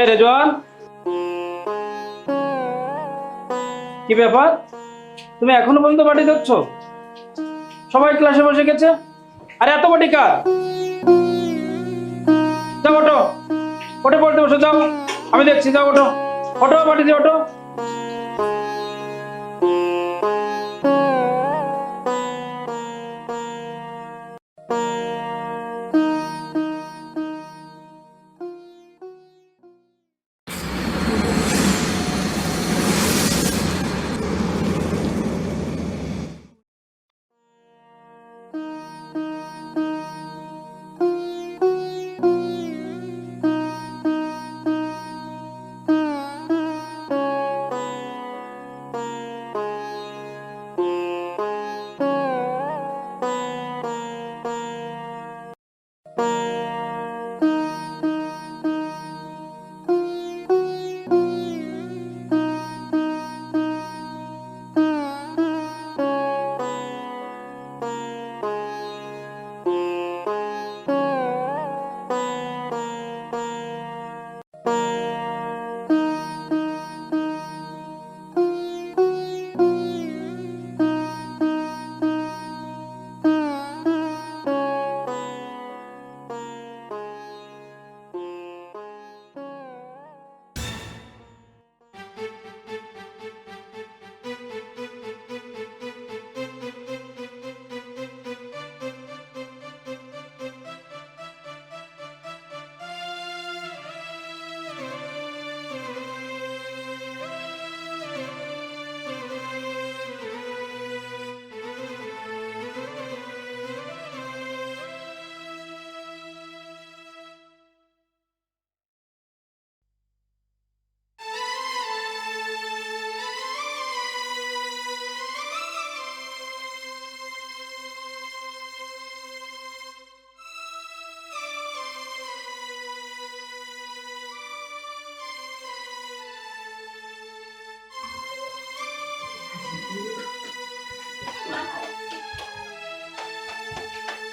এই রেজওয়ান। কি ব্যাপার? তুমি এখনও পর্যন্ত বাটি দিচ্ছ সবাই ক্লাসে বসে গেছে? আরে, এত বাটি কার? যাও, ওঠো। ওঠে, পড়তে বসে, যাও। আমি দেখছি, যাও, ওঠো। ওঠো, বাটি দিয়ে ওঠো।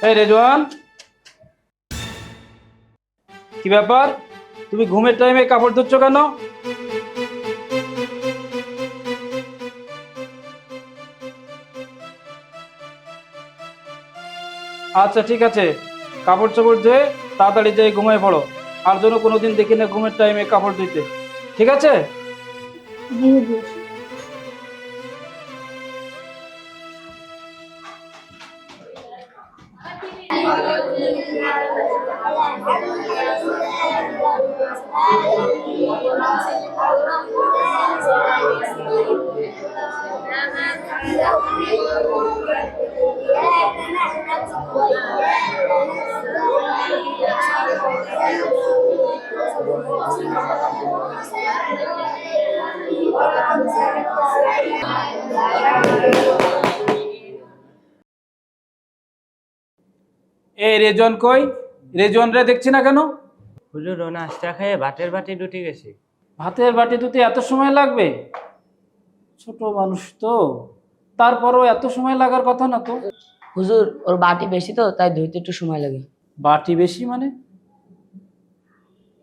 এই রেজওয়ান। কি ব্যাপার? তুমি ঘুমের টাইমে কাপড় ধুচ্ছ কেন? আচ্ছা ঠিক আছে। কাপড় চোপড় ধুয়ে তাড়াতাড়ি যেয়ে ঘুমিয়ে পড়ো। আর জন্য কোনোদিন দেখি না ঘুমের টাইমে কাপড় ধুইতে। ঠিক আছে? জি। হুজুর এই রেজন কই? রেজন রে দেখছি না কেন? হুজুর ও নাস্তা খেয়ে ভাতের বাটি ডুটি গেছে। ভাতের বাটি ধুতে এত সময় লাগবে? ছোট মানুষ তো। তারপরও এত সময় লাগার কথা না তো। হুজুর ওর বাটি বেশি তো তাই ধুইতে একটু সময় লাগে। বাটি বেশি মানে?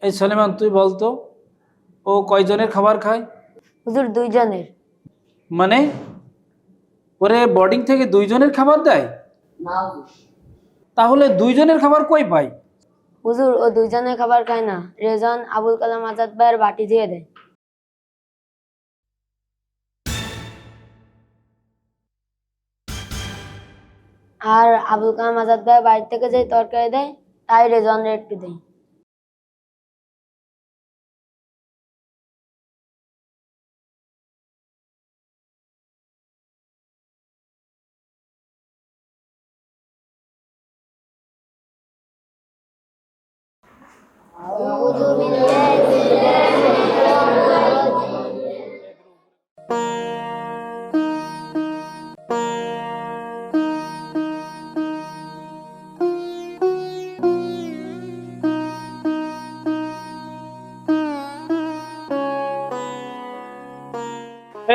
এই সলেমান তুই বলতো ও কয়জনের খাবার খায়? হুজুর দুইজনের। মানে? ওরে বোর্ডিং থেকে দুইজনের খাবার দেয়? তাহলে দুইজনের খাবার কই পাই? হুজুর, ও দুইজনের খাবার খায় না। রেজন, আবুল কালাম আজাদ ভাইয়ের বাটি দিয়ে দেয়। আর আবুল কালাম আজাদ ভাই বাড়ি থেকে যে তরকারি দেয়, তাই রেজনরে একটু দেয়।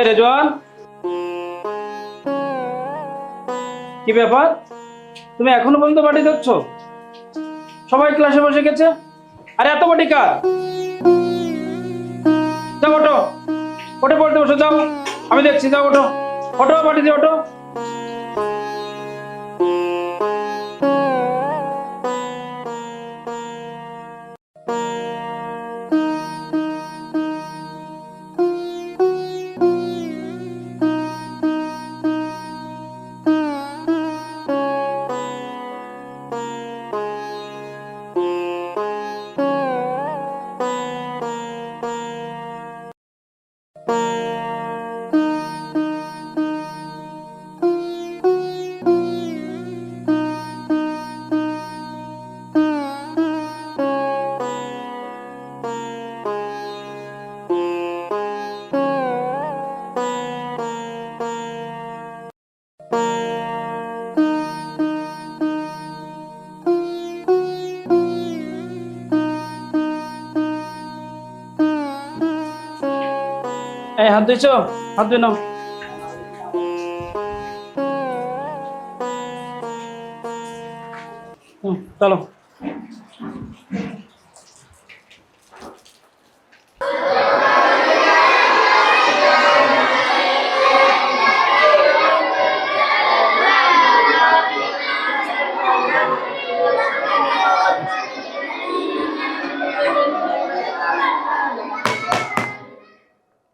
রেজওয়ান। কি ব্যাপার? তুমি এখনও পর্যন্ত বাটি দিচ্ছ সবাই ক্লাসে বসে গেছে? আরে এত বটি কার? যাও ওটো ওটো বলতে বসে, যাও। আমি দেখছি, যাও ওটো ওটো বাটি দিও ওটো হাত ধুইছো হাত ধুই নাও হুম, চলো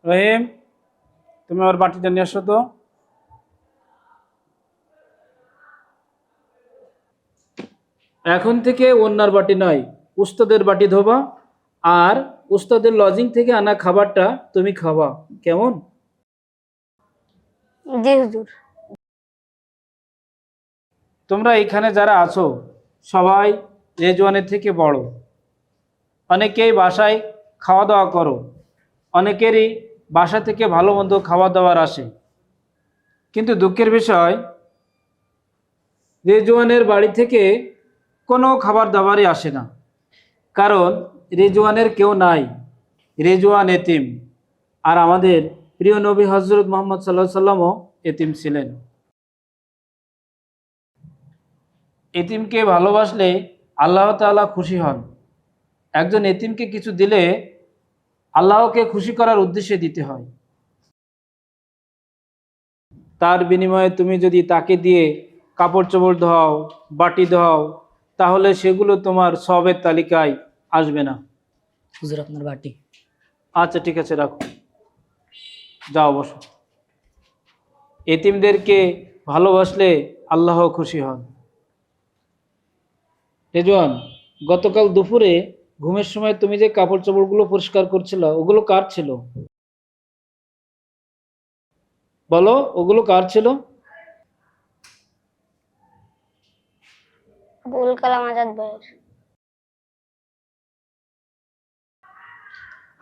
রহিম তুমি আমার বাটিটা নিয়ে আসো তো। এখন থেকে অন্যার বাটি নয় উস্তাদের বাটি ধোবা আর উস্তাদের লজিং থেকে আনা খাবারটা তুমি খাওয়া। কেমন? জি হুজুর। তোমরা এখানে যারা আছো সবাই রেজওয়ানের থেকে বড়। অনেকেই বাসায় খাওয়া দাওয়া করো অনেকেরই বাসা থেকে ভালো মন্দ খাওয়া দাওয়ার আসে। কিন্তু দুঃখের বিষয়, রেজওয়ানের বাড়ি থেকে কোনো খাবার দাবারই আসে না। কারণ রেজওয়ানের কেউ নাই, রেজওয়ান এতিম। আর আমাদের প্রিয় নবী হজরত মোহাম্মদ সাল্লাহ সাল্লামও এতিম ছিলেন। এতিমকে ভালোবাসলে আল্লাহ তাআলা খুশি হন। একজন এতিমকে কিছু দিলে আল্লাহকে খুশি করার উদ্দেশ্যে দিতে হয়। তার বিনিময়ে তুমি যদি তাকে দিয়ে কাপড় চোপড় ধোয়াও বাটি ধোয়াও তাহলে সেগুলো তোমার সবের তালিকায় আসবে না। হুজুর আপনার বাটি। আচ্ছা ঠিক আছে রাখো। যাও বসো। এতিমদেরকে ভালোবাসলে আল্লাহ খুশি হন। রেজওয়ান গতকাল দুপুরে ঘুমের সময় তুমি যে কাপড় চোপড়গুলো পরিষ্কার করছিল ওগুলো কার ছিল? বলো ওগুলো কার ছিল? আবুল কালাম আজাদ ভাইয়ের।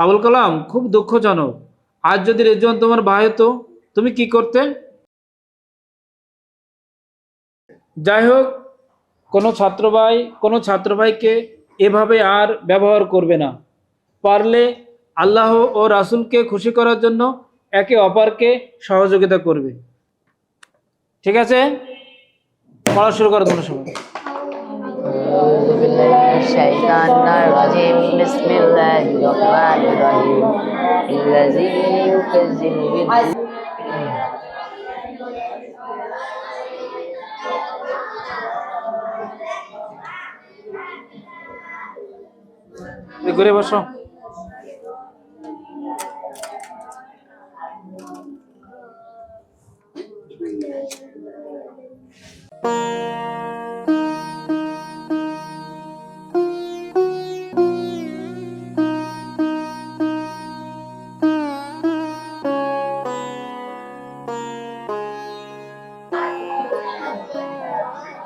আবুল কালাম খুব দুঃখজনক। আজ যদি রেজওয়ান তোমার ভাই হতো তুমি কি করতে? যাই হোক কোনো ছাত্র ভাই কোনো ছাত্র ভাইকে এভাবে আর ব্যবহার করবে না পারলে আল্লাহ ও রাসূলকে খুশি করার জন্য একে অপরকে সহযোগিতা করবে ঠিক আছে পড়া শুরু করো তোমরা সবাই أعوذ بالله من الشيطان الرجيم بسم الله الرحمن الرحيم الذي يكذب بالدين ঘুরে বসো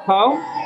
How?